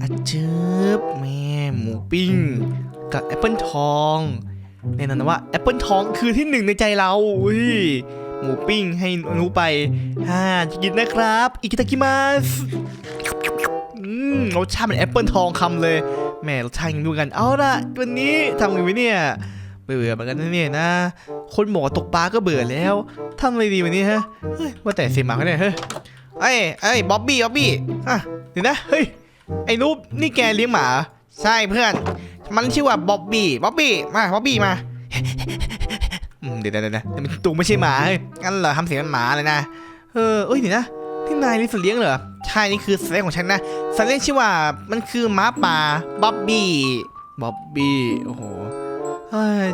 อะจืบแม่หมูปิ้ง กับแอปเปิลทองแน่นอนนะว่าแอปเปิลทองคือที่หนึ่งในใจเราอุ้ยหมูปิ้งให้อนุไปฮ่าจะกินนะครับ อิกิตากิมัสอืมรสชาติเหมือนแอปเปิลทองคำเลยแหม่รสชาติยังดูกัน เอาละวันนี้ทำไงวะเนี่ย เบื่อเหมือนกันนะเนี่ยนะ คนหมอตกปลาก็เบื่อแล้วทำอะไรดีวันนี้ฮะเฮ้ยว่าแต่เสียหมาเขาเนี่ยเฮ้ยเอ้ยเอ้ยบ๊อบบี้บ๊อบบี้อะเดี๋ยวนะเฮ้ย ไอ้นุ๊บนี่แกเลี้ยงหมา ใช่เพื่อน มันชื่อว่าบ๊อบบี้บ๊อบบี้มาบ๊อบบี้มาเดี๋ยวเดี๋ยวเดี๋ยวต่มันตูไม่ใช่หมาเฮ้ยงั้นเหรอทำเสียงเป็นหมาเลยนะเออเอ้ยเดี๋ยวนะที่นายเลี้ยงสัตว์เลี้ยงเหรอใช่นี่คือสัตว์เลี้ยงของฉันนะสัตว์เลี้ยงชื่อว่ามันคือหมาป่าบ๊อบบี้บ๊อบบี้โอ้โห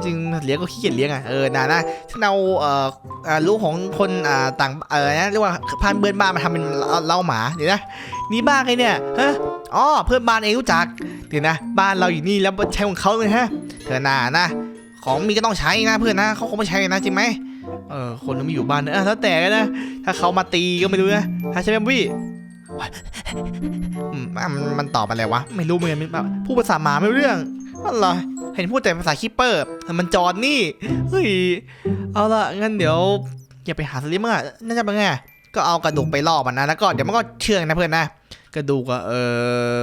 จริงเลี้ยงก็ขี้เกียจเลี้ยงอะเออนานะฉันเอาเอ่อลูกของคนอ่าต่างเออนะเรียกว่าพันเบิร์นบ้านมาทำเป็นเล้าหมาเดี๋ยวนะ นี่บ้าใครเนี่ยฮะอ๋อเพื่อนบ้านเองรู้จักเดี๋ยวนะ บ้านเราอยู่นี่แล้วใช้ของเขาเลยฮะ เธอนานะ ของมีก็ต้องใช้นะเพื่อนนะเขาคงไม่ใช้นะจริงไหมเออคนที่ไม่อยู่บ้านนะแล้วแต่กันนะถ้าเขามาตีก็ไม่รู้นะถ้าใช่ไหมวี่อืมมันมันตอบอะไรวะ ไม่รู้เหมือนกันพูดภาษาหมาไม่รู้เรื่องอะไรเห็นพูดแต่ภาษาคิปเปอร์มันจอดนี่เฮ้ยเอาละงั้นเดี๋ยวอย่าไปหาสลิมอะน่าจะเป็นไง ก็เอากระดูกไปล่อมันนะแล้วก็เดี๋ยวมันก็เชื่องนะเพื่อนนะกระดูกอะเออ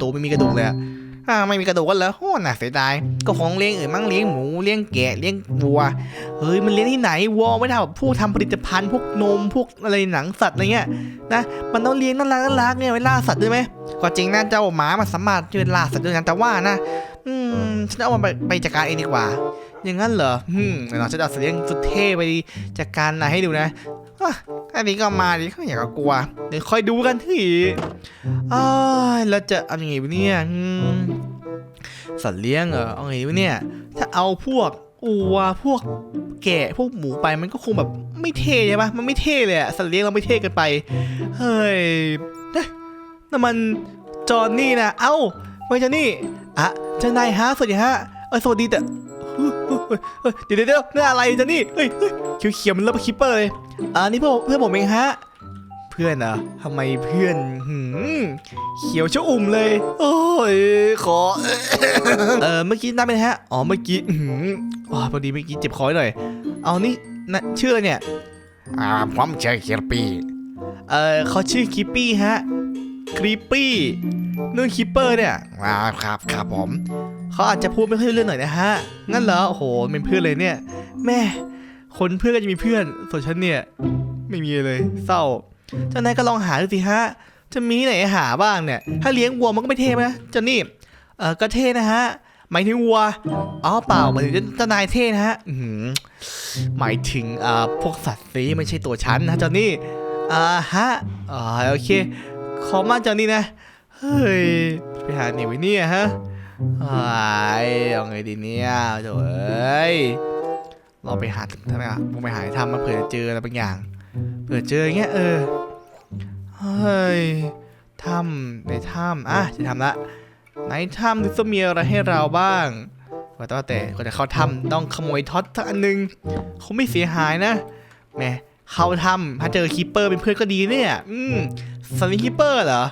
ตัวไม่มีกระดูกเลยอ่าไม่มีกระดูกกันเหรอโอ้น่าเสียดายก็ของเลี้ยงอื่นมั่งเลี้ยงหมูเลี้ยงแกะเลี้ยงวัวเฮ้ยมันเลี้ยงที่ไหนวัวไม่ทำแบบพวกทำผลิตภัณฑ์พวกนมพวกอะไรหนังสัตว์อะไรเงี้ยนะมันต้องเลี้ยงน่ารักน่ารักเนี่ยไว้ล่าสัตว์ด้วยไหมก็จริงนะเจ้าหมามันสามารถจะล่าสัตว์ด้วยกันแต่ว่านะอืมฉันเอามันไปไปจัดการเองดีกว่าอย่างนั้นเหรออืมเดี๋ยวเราจะเอาสัตว์เลี้ยงสุดเท่ไปจัดการนายให้ดูนะ อันนี้ก็มาดิเขาอยากกลัว เดี๋ยวคอยดูกันทีอ้าแล้วจะเอายังไงวะเนี่ยสัตว์เลี้ยงเหรอเอาไงวะเนี่ย ถ้าเอาพวกอัวพวกแกะพวกหมูไปมันก็คงแบบไม่เท่ใช่ปะมันไม่เท่เลยอะสัตว์เลี้ยงเราไม่เท่กันไป เฮ้ยเอ๊ะนั่นมันจอนนี่นะ เอ้าไม่จอนนี่อะเจ้านายฮะ สวัสดีฮะ เออสวัสดีแต่ เฮ้ยเฮ้ยเฮ้ยเฮ้ยเดี๋ยวเดี๋ยวเดี๋ยวนี่นอะไรจอห์นนี่เฮ้ยเฮ้ยเขียวเขียวๆมันเริ่มคิปเปอร์เลยอ่านี่เพื่อนเพื่อนผมเองฮะ เพื่อนเหรอทำไมเพื่อนหืมเขียวชะอุ่มเลย โอ้ยขอ เออเมื่อกี้นับเป็นฮะ อ๋อเมื่อกี้อืมอ๋อพอดีเมื่อกี้เจ็บคอหน่อย เอานี่นะชื่ออะไรเนี่ย อ่าผมชื่อคิรปี้เออเขาชื่อคิปปี้ฮะครีปปี้นู่นคิปเปอร์เนี่ย อ่าครับครับผม เขาอาจจะพูดไม่ค่อยเรื่องหน่อยนะฮะ งั้นเหรอ โอ้โห เป็นเพื่อนเลยเนี่ย แม่ คนเพื่อนก็จะมีเพื่อน ส่วนฉันเนี่ย ไม่มีเลย เศร้า เจ้านายก็ลองหาดูสิฮะ จะมีไหนหาบ้างเนี่ย ถ้าเลี้ยงวัวมันก็ไม่เท่ไหมนะเจ้านี่ เออก็เท่นะฮะ หมายถึงวัว อ๋อเปล่าหมายถึงเจ้านายเท่นะฮะ อือหือหมายถึงเอ่อพวกสัตว์สีไม่ใช่ตัวฉันนะเจ้านี่ อ่าฮะอ่าโอเค ขอมาเจ้านี่นะ เฮ้ย ไปหาหนีไว้เนี่ยฮะ ไอ้ยเอาไงดีเนี่ยโถ่เอ้ยเราไปหาทำไมอะลงไปหาทำมาเผื่อเจออะไรบางอย่าง เผื่อเจออย่างเงี้ยเออ เฮ้ยถ้ำในถ้ำอะจะทำละในถ้ำดูจะมีอะไรให้เราบ้างว่าแต่แต่ก่อนจะเข้าถ้ำต้องขโมยท็อตสักอันหนึงคงไม่เสียหายนะแหมเข้าถ้ำถ้าเจอคีปเปอร์เป็นเพื่อนก็ดีเนี่ย อืมสลิงคีปเปอร์เหรอ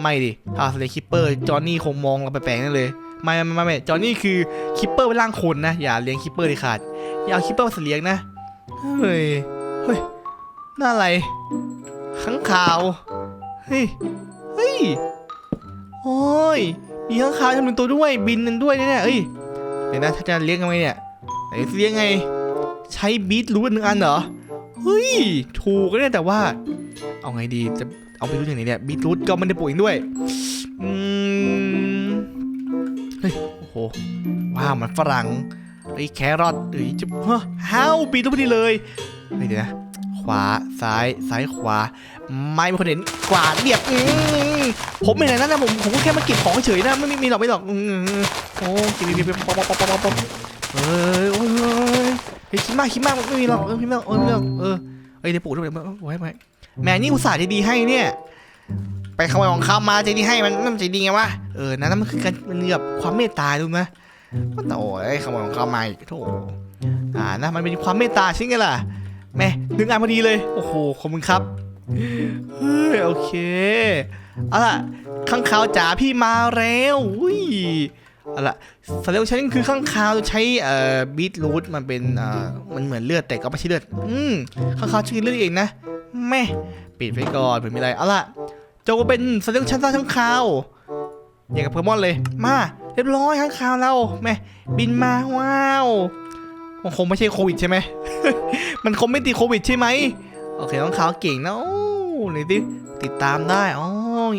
ไม่ดิถ้าสลิงคีปเปอร์จอห์นนี่คงมองเราแปลกๆนั่นเลย ไม่ไม่ไม่ไมจอหนนี่คือคิปเปอร์เป็นร่างคนนะ อย่าเลี้ยงคิปเปอร์เด็ดขาด อย่าเอาคิปเปอร์มาเลี้ยงนะ เฮ้ย เฮ้ยน่าอะไรข้างข่าว เฮ้ย เฮ้ย โอ้ย มีข้างข่าวจำนวนตัวด้วย บินนึงด้วยเนี่ยเอ้ย เดี๋ยวนะถ้าจะเลี้ยงยังไงเนี่ยไหนเลี้ยงไง ใช้บีทรูทหนึ่งอันเหรอ เฮ้ย ถูกนะเนี่ยแต่ว่า เอาไงดี จะเอาไปรู้อย่างไหนเนี่ย บีทรูทก็ไม่ได้ปลูกเองด้วยาวมันฝรั่งเฮ้แครอทเฮ้ยจะฮะฮ้าวบีทรูทพอดีเลยเฮ้ยเดี๋ยวนะขวาซ้ายซ้ายขวา ไม่มีคนเห็นกวาดเรียบอืมผมไม่ไหนนั่นนะผมผมก็แค่มาเก็บของเฉยนะไม่มีหรอกไม่หรอกอืมโอ้ก็บเก็บเก็บป๊อปป๊อปป๊อปป๊อปอเอ้ยโอ้ยเฮ้ยคิดมากคิดมากไม่มีหรอกเออไม่มีหรอกเออไม่หรอกเออเอ้ยเดี๋ยวปู่ด้วยเดี๋ยไว้ไว้แหม่นี่อุตส่าห์ใจดีให้เนี่ยไปขโมยของเขามาใจดีให้มันมันใจดีไงวะเออนั่นมันคือการมันแบบความเมตตาดูนะว่าแต่โอ้ยขโมยของเขามาอีกโถอ่านะมันเป็นความเมตตาใช่ไงล่ะแม่นึกงานพอดีเลย โอ้โหขอบคุณครับเฮ้ยโอเคเอาล่ะข้างขาวจ๋าพี่มาแล้วอุ้ยเอาล่ะสัญญาณฉันคือข้างขาวใช้เอ่อบีทรูทมันเป็นเอ่อมันเหมือนเลือดแต่ก็ไม่ใช่เลือดอืมข้างขาวชื่อเลือดเองนะแม่ปิดไว้ก่อนเผื่อมีอะไรเอาล่ะโจก็เป็นสัตว์เลี้ยงชั้นใต้ทั้งคาวอย่างกับโปเกมอนเลยมา รียบร้อยทั้งคาวเราแม่บินมาว้าวมันคงไม่ใช่โควิดใช่ไหม มันคงไม่ติดโควิดใช่ไหมโอเคทั้งคาวเก่งนะโอ้ไหนดิติดตามได้อ๋อ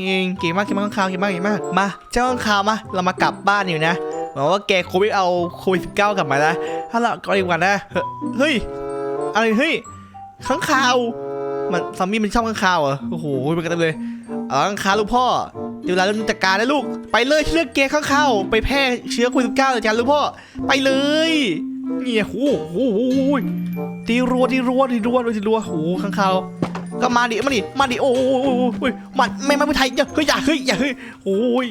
เองเก่งมากเก่งมากทั้งคาวเก่งมากเก่งมากมาเจ้าทั้งคาวมาเรามากลับบ้านอยู่นะหวังว่าแกโควิดเอาโควิดสิบเก้ากลับมานะถ้าเราก่อนดีกว่านะเฮ้ยอะไรเฮ้ยข้างคาวมันซอมบี้มันชอบข้างคาวเหรอโอ้โหเป็นกันเต็มเลยเอาข้างคาวลูกพ่อ เวเวลาเราจัดการแล้วลูก ไปเลยเชือกเกย์ข้าๆไปแพร่เชื้อโควิดสิบเก้าจัดกาลูกพ่อ ไปเลยเนี่ยโอ้โหตีรัวตีรัวตีรัวตีรัวโอ้โหข้างคา ก็มาดิมาดิมาดิโอ้ยมันแม่ไม้มวยไทยอย่าเฮ้ยอย่าเฮ้ยอย่าเฮ้ยโอ้ย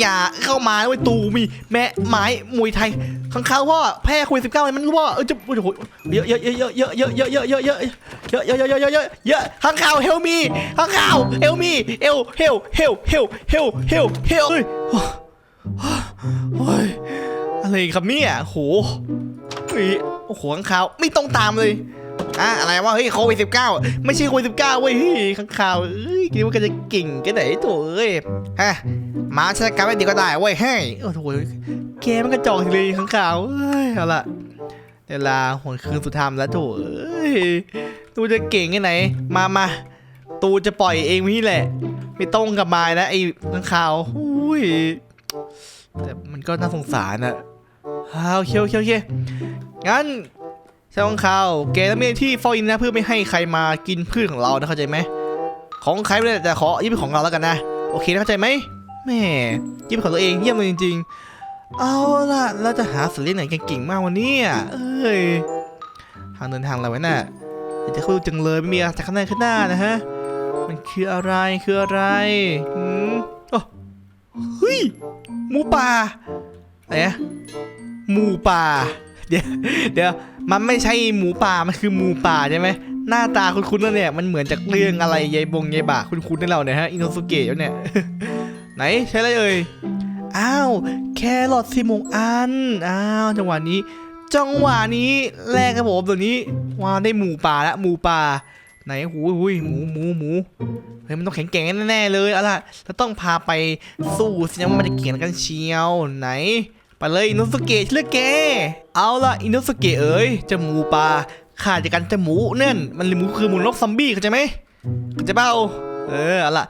อย่าเข้ามาเว้ยตูมีแม่ไม้มวยไทยข้างคาพ่อแพร่โควิดสิบเก้ามันรู้พ่อเออจะโอ้โหเยอะเยอะเยอะเยอะเยอะเยอะเยอะเยอะเยอะเยอะเยอะเยอะเยอะเยอะเยอะข้างเขาเฮลมีข้างเขาเฮลมีเฮลเฮลเฮลเฮลเฮลเฮลเฮลเฮ้ยโอ้ยอะไรครับเนี่ยโหโอ้โหข้างเขาไม่ต้องตามเลย อะอะไรวะเฮ้ยโควิดสิบเก้าไม่ใช่โควิดสิบเก้าเว้ยข้างข่าวเอ้ยคิดว่าแกจะเก่งแค่ไหนโถ่เอ้ยฮะมาใช้การไม่ดีก็ได้เว้ยเฮ้ยโอ้โหแกมันก็จอกเลยข้างข่าวเอ้ยเอาละเวลาหวนคืนสุดธรรมแล้วโถ่เอ้ยตูจะเก่งแค่ไหน มามาตูจะปล่อยเองนี่แหละ ไม่ต้องกับมายนะไอ้ข้างข่าวอุ้ยแต่มันก็น่าสงสารอะอ้าวเคียวเคียวเคียวงั้น เจ้าข้างข่าแกต้องมีที่เฝ้าอินนะเพื่อไม่ให้ใครมากินพืชของเรานะเข้าใจไหมของใครไม่ได้แต่ขอยึดเป็นของเราแล้วกันนะ โอเคนะเข้าใจไหมแม่ยึดเป็นของตัวเองเยี่ยมเลยจริง ๆ เอาล่ะเราจะหาสัตว์เลี้ยงไหนเก่งๆมากวันนี้เอ้ยทางเดินทางอะไรไว้น่ะอยากจะเข้าดูจังเลยไม่มีอะไรจากข้างหน้าข้างหน้านะฮะมันคืออะไรคืออะไรหืมโอ้เฮ้ยหมูป่าอะไรนะหมูป่า เดี๋ยวเดี๋ยวมันไม่ใช่หมูป่ามันคือหมูป่าใช่ไหมหน้าตาคุ้นๆแล้วเนี่ยมันเหมือนจากเรื่องอะไรยายบงยายบาคุ้นๆนั่นเราเนี่ยฮะอินโนสุเกะเนี่ยไหนใช่เลยเอ่ยอ้าวแครอทสิมงอันอ้าวจังหวะนี้ จังหวะนี้แรกครับผมตัวนี้ว้าได้หมูป่าล้วหมูป่าไหนหูหูหมูหมูหมูเฮ้ยมันต้องแข็งแกร่งแน่ๆเลยเอาล่ะเราต้องพาไปสู้สินะว่ามันจะเก่งกันเชียวไหน ไปเลยอินโนสเกะเลือกแกเอาละอินโนสเกะเอ๋ยเจะหมูป่าขาดจากกันเจะหมูนั่นมันหมูคือหมูนกซอมบี้เข้าใจไหมเข้าใจเปล่าเออเอาละ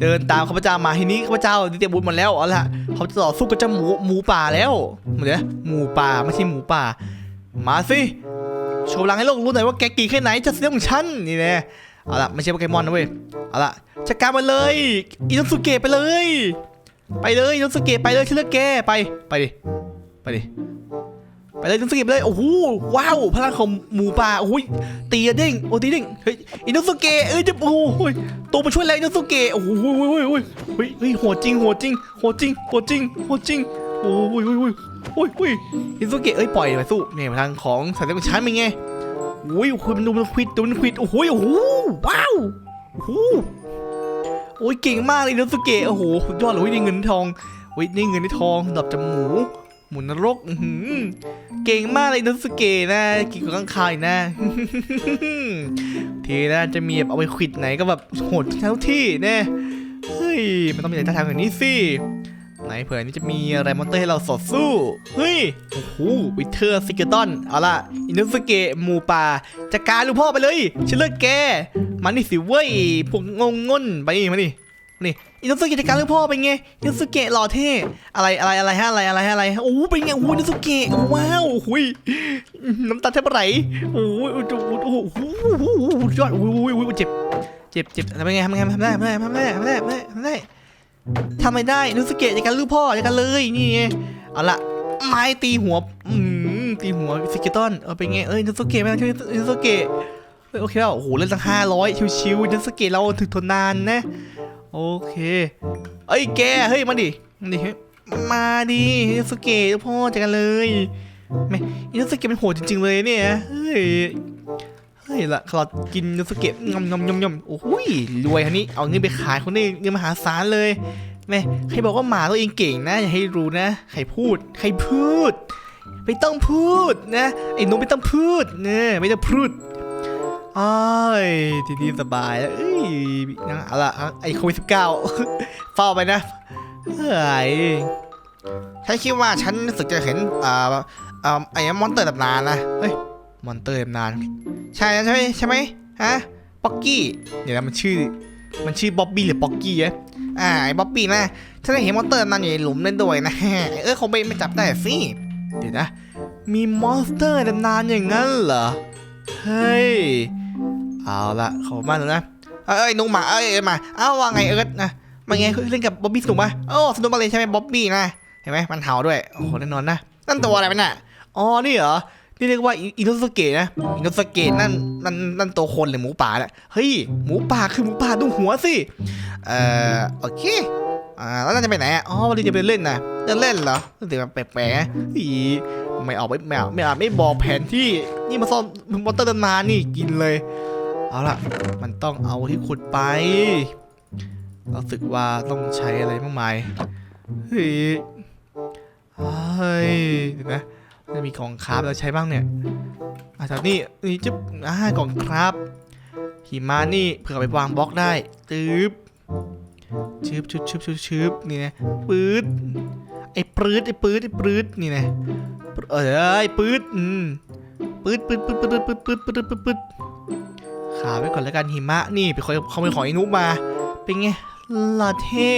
เดินตามข้าพเจ้ามาทีนี้ข้าพเจ้าได้เตรียมบุญหมดแล้วเอาละเขาจะต่อสู้กับเจ้าหมูหมูป่าแล้วเดี๋ยวหมูป่าไม่ใช่หมูป่า มาสิโชว์พลังให้โลกรู้หน่อยว่าแกกี่แค่ไหนจะเสียของฉันนี่แน่เอาละไม่ใช่โปเกมอนนะเว้ยเอาละจัดการมาเลยอินโนสุเกะไปเลย ไปเลยนโนสเกะไปเลยฉันเลือกแกไปไปดิไปดิไปเลยนโนสเกะไปเลยโอ้โหว้าวพลังของหมูป่าโอ้ยตีเด้งโอ้ตีเด้งเฮ้ยอินโนสเกะเอ้ยจะโอ้โตัวมาช่วยแล้วนโนสเกะโอ้โหโอ้ยโอ้ยโอ้ยเฮ้ยเฮ้ยโหดจริงโหดจริงโหดจริงโหดจริงโหดจริงโอ้ยโอ้ยโอ้ยโอ้ยโอ้ยอินสเกะเอ้ยปล่อยไปสู้เนี่ยพลังของสัตว์เลี้ยงของฉันเป็นไงโอ้ยโอ้ยมันดูมันควิดดูมันควิดโอ้โหโอ้โหว้าวโอ้ โอ้ยเก่งมากเลยอินสุเกะโอ้โหสุดยอดเลยได้เงินทองโอ้ยได้เงินได้ทองดับจากหมูหมุนนรกเก่งมากเลยอินสุเกะนะกินกับข้างคายนะทีนะจะมีแบบเอาไปขิดไหนก็แบบโหดทั้งที่แน่เฮ้ยมันต้องมีอะไรท่าทางอย่างนี้สิ ไหนเผื่อนี่จะมีอะไรมอนเตอร์ให้เราสอดสู้ เฮ้ย โอ้โหวิเทอร์ซิกเกตอน เอาล่ะ อินโนสเกะหมูป่าจัดการลูกพ่อไปเลย ฉันเลิกแก มันนี่สิเว้ย พวกงงง่นไปมานี่มานี่อินโนสเกะจัดการลูกพ่อเป็นไง อินโนสเกะหล่อเท่ อะไรอะไรอะไรฮะอะไรอะไรฮะอะไรโอ้โหเป็นไงโอ้โหอินโนสเกะ ว้าวหุยน้ำตาแทบไหลโอ้โหโอ้โหโอ้โหโอ้โหยอดโอ้โหโอ้โหเจ็บ เจ็บเจ็บทำไงทำไงทำได้ทำได้ทำได้ทำได้ทำได้ ทำได้ไม่ได้นุสเกะจัดการลูกพ่อจัดการเลยนี่ไงเอาละไม้ตีหัวอืมตีหัวสเกตตันเออเป็นไงเอ้ยนุสเกะไม่ต้องช่วยนุสเกะโอเคแล้วโอ้โหเล่นตั้งห้าร้อยชิวๆนุสเกะเราถึงทนนานนะโอเคเอ้ยแกเฮ้ยมาดิมาดิมาดินุสเกะลูกพ่อจัดการเลยแม่นุสเกะเป็นโหดจริงๆเลยเนี่ยเฮ้ย เฮ้ยละคลอดกินยูสเกะงอมงอมงอมงอมโอ้โหยรวยฮันนี้เอาเงินไปขายคนนี้เงินมหาศาลเลยแม่ใครบอกว่าหมาตัวเองเก่งนะอย่าให้รู้นะใครพูดใครพูดไม่ต้องพูดนะไอ้หนุ่มไม่ต้องพูดเนี่ยไม่ต้องพูดอ้ายทีนี้สบายแล้วเอ้ยนะเอาละไอ้โควิดสิบเก้าเฝ้าไปนะเฮ้ยฉันคิดว่าฉันรู้สึกจะเห็นอ่าอ่าไอ้มอนเตอร์ตำนานนะเฮ้ย มอนเตอร์ตำนาน ใช่ใช่ไหมใช่ไหมฮะป๊อกกี้เดี๋ยวนะมันชื่อ มันชื่อบ๊อบบี้หรือป๊อกกี้อะอ่าไอ้บ๊อบบี้นะฉันเห็นมอนเตอร์ตำนานอยู่ในหลุมเล่นด้วยนะเออคงไม่ไม่จับได้สิเดี๋ยวนะ มีมอนสเตอร์ตำนานอย่างนั้นเหรอเฮ้ยเอาละขอบคุณมากเลยนะเอ้ยหนุ่มหมาเอ้ยมาเอ้าว่าไงเอิร์ธนะมาไงเล่นกับบ๊อบบี้สนุกปะโอ้สนุกมากเลยใช่ไหมบ๊อบบี้นะเห็นไหมมันเห่าด้วยโอ้โหแน่นอนนะนั่นตัวอะไรมันน่ะอ๋อนี่เหรอ นี่เรียกว่าอินโนสเกะนะอินโนสเกตนั่นนั่นนั่นตัวคนหรือหมูป่าน่ะเฮ้ยหมูป่าคือหมูป่าดูหัวสิเอ่อโอเคอ่าแล้วน่าจะไปไหนอ๋อวันนี้จะไปเล่นนะจะเล่นเหรอรู้สึกแปลกๆอีไม่เอาไม่ไม่เอาไม่อาไม่บอกแผนที่นี่มาซ่อนมอเตอร์ตำนานี่กินเลย เอาล่ะ มันต้องเอาที่ขุดไปรู้สึกว่าต้องใช้อะไรมากมายเฮ้ยเฮ้ยเดี๋ยวนะ จะมีของคราฟเราใช้บ้างเนี่ยอาจากนี่นี่จะอ่ากล่องคราฟหิมะนี่เผื่อไปวางบล็อกได้ตืบชืบชืบชืบชืบชืบนี่นะปื๊ดไอ้ปื๊ดไอ้ปื๊ดไอ้ปื๊ดนี่นะเอ้ยปื๊ดอืมปื๊ดปื๊ดปื๊ดปื๊ดปื๊ดปื๊ดปื๊ดปื๊ดปื๊ดขาไว้ก่อนแล้วกันหิมะนี่ไปขอเขาไปขอไอ้นุ๊กมา เป็นไงลาเท่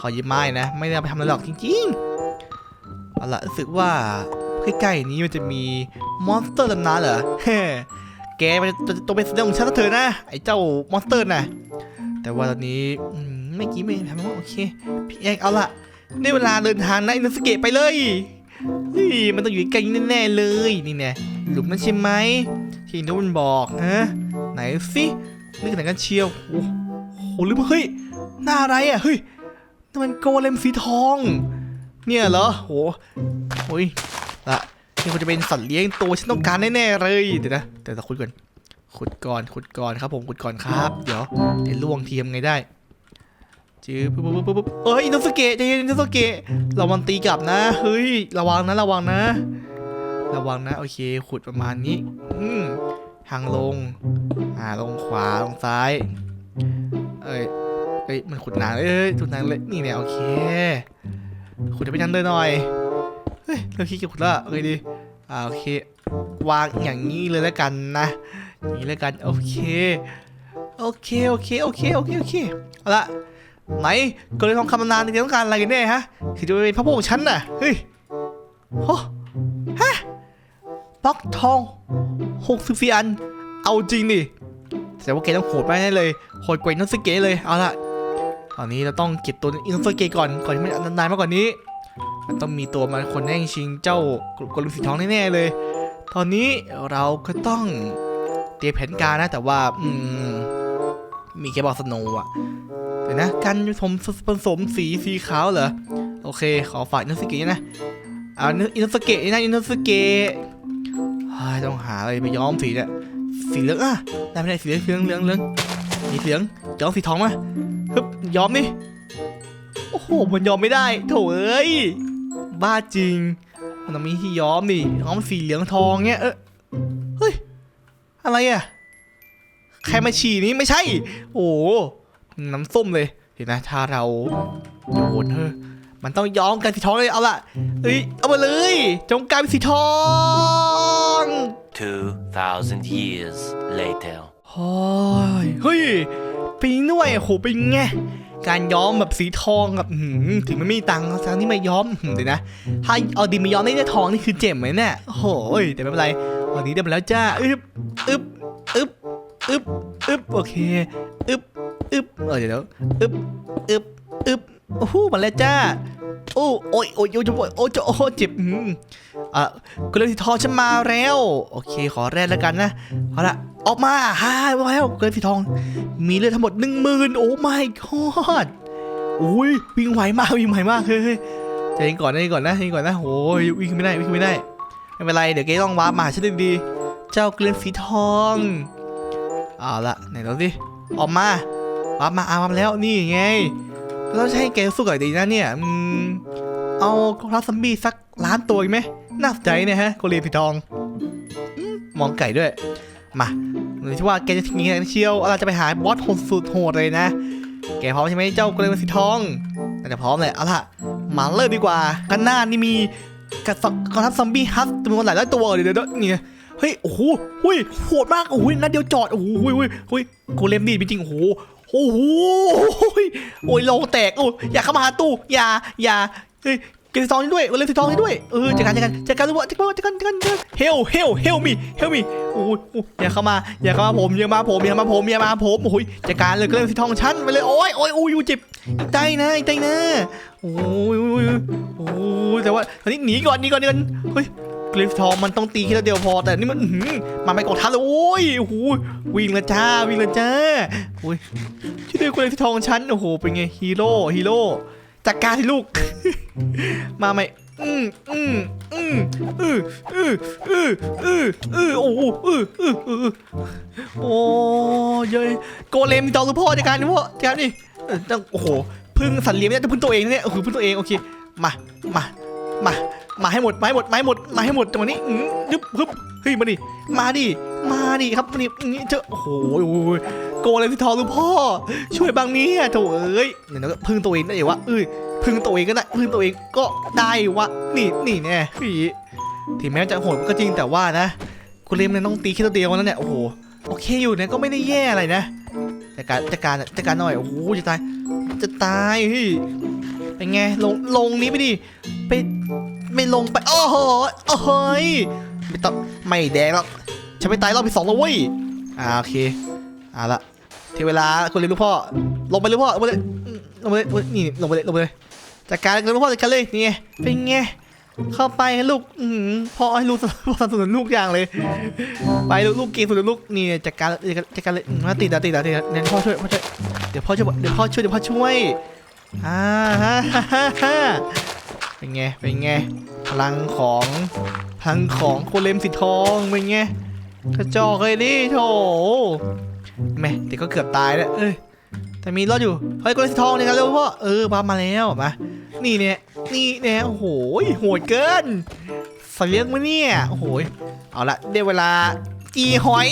ขอยิ้มไม่นะ ไม่ได้ไปทำอะไรหรอกจริงๆ เอาละรู้สึกว่าใกล้ๆนี้มันจะมีมอนสเตอร์ตำนานเหรอเฮ้แกมันจะตัวเป็นเรื่องของฉันเถอะนะ ไอ้เจ้ามอนสเตอร์น่ะ แต่ว่าตอนนี้ไม่กี้ไม่ทำว่าโอเค พี่เอกเอาละได้เวลาเดินทางนะอินสเกตไปเลยเฮ้ยมันต้องอยู่ใกล้แน่ๆเลยนี่แน่หลุมนั้นใช่ไหมที่นุ้นบอกฮะไหนสินึกไหนกันเชียวโอ้โหหรือว่าเฮ้ยหน้าอะไรอะเฮ้ยนั่นมันโกเลมสีทอง เนี่ยเหรอโหโอ้ยละนี่คงจะเป็นสัตว์เลี้ยงตัวฉันต้องการแน่ๆเลยเดี๋ยวนะแต่จะขุดก่อนขุดก่อนขุดก่อนครับผมขุดก่อนครับ เดี๋ยวเดี๋ยวล่วงทีมไงได้จื้อปุ๊บปุ๊บปุ๊บปุ๊บเอ้ยอินโนสเกะใจเย็นอินโนสเกะรามันตีกลับนะเฮ้ยระวังนะระวังนะ ระวังนะโอเคขุดประมาณนี้ อืมทางลงอ่าลงขวาลงซ้าย เอ้ยเอ้ยมันขุดนานเลยเอ้ยขุดนานเลยนี่เนี่ยโอเค ขุดจะไปนั้นเลยหน่อยเฮ้ยเราขี้เกียจขุดละโอเคดีอ่าโอเควางอย่างนี้เลยแล้วกันนะอย่างนี้แล้วกันโอเคโอเคโอเคโอเคโอเคโอเคเอาละไหนก็เลยทองคำนานนี่ต้องการอะไรกันแน่ฮะคือจะเป็นพระพวกของฉันน่ะเฮ้ยโอฮะบล็อกทองหกสิบสี่อัน เอาจริงดิแต่ว่าแกต้องโหดไปแน่เลยโหดกว่าอินโนสเกะเลยเอาละ อนนี้เราต้องเก็บตัวอินโนสเกะก่อนก่อนที่มันจะนานมากกว่านี้ มันต้องมีตัวมาคนแย่งชิงเจ้ากลมสีทองแน่ๆเลย ตอนนี้เราก็ต้องเตรียมแผนการนะแต่ว่าอืมมีแค่บอกสโนว์อะเดี๋ยวนะกันผสมผสมสีสีขาวเหรอโอเค ขอฝากอินโนสเกะนะเอาอินโนสเกะนี่นะอินโนสเกะเฮ้ยต้องหาอะไรไปย้อมสีเนี่ยสีเหลืองอะได้ไม่ได้สีเหลืองเหลืองเหลือง มีเหลืองย้อมสีทองมาฮึบย้อมนี่โอ้โหมันย้อมไม่ได้โถเอ้ยบ้าจริง มันต้องมีที่ย้อมนี่ย้อมสีเหลืองทองเงี้ยเออเฮ้ยอะไรอะใครมาฉี่นี้ไม่ใช่ โอ้น้ำส้มเลยเห็นไหมถ้าเราโยนเฮ้มันต้องย้อมกันสีทองเลยเอาละเอ้ยเอามาเลย จงกลายเป็นสีทอง2,000 years later. เฮ้ยเฮ้ยปิงด้วยโหเป็นไงการย้อมแบบสีทองกับถึงไม่มีตังค์ทางที่มาย้อมเดี๋ยวนะ ถ้าเอาดินมาย้อมได้เนี่ยทองนี่คือเจ็บไหมเนี่ยโอ้โหแต่ไม่เป็นไรวันนี้ได้มาแล้วจ้าอึบอึบอึบอึบอึบโอเคอึบอึบเออเดี๋ยวอึบอึบอึบโอ้โหมาแล้วจ้าโอ้โอ้ยโอ้ยโอ้ยโอ้ยโอ้ยโอ้ยเจ็บ อืมอะก็เลยที่ทองฉันมาแล้ว โอเค ขอแรกแล้วกันนะเอาละออกมาฮ่ามาแล้วเกินสีทอง มีเลือดทั้งหมดหนึ่งหมื่นโอ้ my god อุ้ยวิ่งไวมากวิ่งไวมากเฮ้ยเฮ้ยใจเย็นก่อนนะย็นก่อนนะใจเย็นก่อนนะโอ้ยวิ่งไม่ได้วิ่งไม่ได้ไม่เป็นไรเดี๋ยวเกต้องวาร์ปมาฉันดีๆเจ้าเกลือนสีทองเอาละไหนดูสิออกมาวาร์ปมาอาวาร์ปแล้วนี่ไงเราจะให้แกสู้กับไอ้ดีนะเนี่ยอืมเอากองทัพซัมบี้สัก ล้านตัวอีกไหมน่าสนใจเนี่ยฮะโกเลียนสีทองมองไก่ด้วย มาหรือที่ว่าแกจะทิ้งอย่างเชียวเราจะไปหาบอสโหดสุดโหดเลยนะ แกพร้อมใช่ไหมเจ้าโกเลมสีทองน่าจะพร้อมเลยเอาล่ะมาเริ่มดีกว่า กันหน้านี่มีกระสอบกองทัพซอมบี้ฮัสจำนวนหลายร้อยตัวเดี๋ยวเดี๋ยวนี่ไงเฮ้ยโอ้โหหุ้ยโหดมากโอ้โหนัดเดียวจอดโอ้โหหุ้ยหุ้ยหุ้ยโกเลมนี่จริงโอ้โหโอ้โหโอ้ยโลงแตกโอ้ยอย่าเข้ามาหาตู้อย่าอย่าเฮ้ย เกมสีทองนี่ด้วยโกเลมสีทองนี่ด้วยเออจัดการจัดการจัดการด้วยจัดการจัดการจัดการจัดการเฮลเฮลเฮลมีเฮลมีโอ้ยโอ้ยอย่าเข้ามาอย่าเข้ามาผมอย่ามาผมอย่ามาผมอย่ามาผมโอ้ยจัดการเลยโกเลมสีทองชั้นไปเลยโอ้ยโอ้ยโอ้ยอยู่เจ็บอีกใจนะอีกใจนะโอ้ยโอ้ยโอ้ยแต่ว่าอันนี้หนีก่อนหนีก่อนหนีก่อนเฮ้ยกริฟทองมันต้องตีแค่ตัวเดียวพอ แต่นี่มันอื้อหือมาไม่กองทัพเลยโอ้ยโอ้โหวิ่งและจ้าวิ่งและจ้าโอ้ยช่วยด้วยกริฟทองฉันโอ้โหเป็นไงฮีโร่ฮีโร่ จัดการลูก มาไหมอืมอืมอืมอืออืออืออืออือโอ้อืออืออือโอ้ยเยยโกเลมจองลูกพ่อจัดการดิพ่อจัดการดิเออต้องโอ้โหพึ่งสัตว์เลี้ยงไม่ได้จะพึ่งตัวเองเนี่ยโอ้โหพึ่งตัวเองโอเคมามามามาให้หมดมาให้หมดมาให้หมดมาให้หมดจังนี้อืมยึบฮึบเฮ้ยมาดิมาดิ มาดิครับมาดินี่เจอโอ้โหโอ้โหโกเลยที่ทองลูกพ่อ ช่วยบางนี้อะโถเอ้ยเดี๋ยเราก็พึ่งตัวเองได้อยู่วะเอ้ยพึ่งตัวเองก็ได้พึ่งตัวเองก็ได้วะนี่นี่แน่พี่ถึงแม้จะโหดก็จริงแต่ว่านะกูเลมเนี่ยต้องตีแค่ตัวเดียวแล้วเนี่ยโอ้โหโอเคอยู่เนี่ยก็ไม่ได้แย่อะไรนะจัดการจัดการจัดการหน่อยโอ้โหจะตายจะตายเฮ้ยเป็นไงลงลงนี้ไปดิไปไม่ลงไปโอ้โหโอ้โหยไม่ต้องไม่แดงหรอก ฉันไม่ตายรอบที่สองแล้วเว้ย อ่าโอเคเอาละที่เวลาคนเรียนลูกพ่อ ลงไปเลยพ่อ ลงไปเลยลงไปเลยนี่ลงไปเลยลงไปเลยจัดการกันลูกพ่อจัดการเลยนี่ไงเป็นไงเข้าไปลูกอืพ่อให้ลูกสนับสนุนลูกอย่างเลย ไปลูกลูกเกมสุดลูกนี่จัดการจัดการเลยมาติดอะติดอะติดอะเดี๋ยวพ่อช่วยพ่อช่วยเดี๋ยวพ่อช่วยเดี๋ยวพ่อช่วยเดี๋ยวพ่อช่วยอ่าฮ่าฮ่าฮ่าฮ่าเป็นไงเป็นไงพลังของพลังของโคเลมสีทองเป็นไง กระจอกเลยนี่โถแม่เด็กก็เกือบตายแล้วเอ้ยแต่มีรอดอยู่ เฮ้ยโคเลสีทองเนี่ยกันเร็วพ่อเออมามาแล้วมานี่เนี่ยนี่เนี่ยโอ้โหโหดเกินสเลียงมั้ยเนี่ยโอ้โหเอาละได้เวลาจีหอย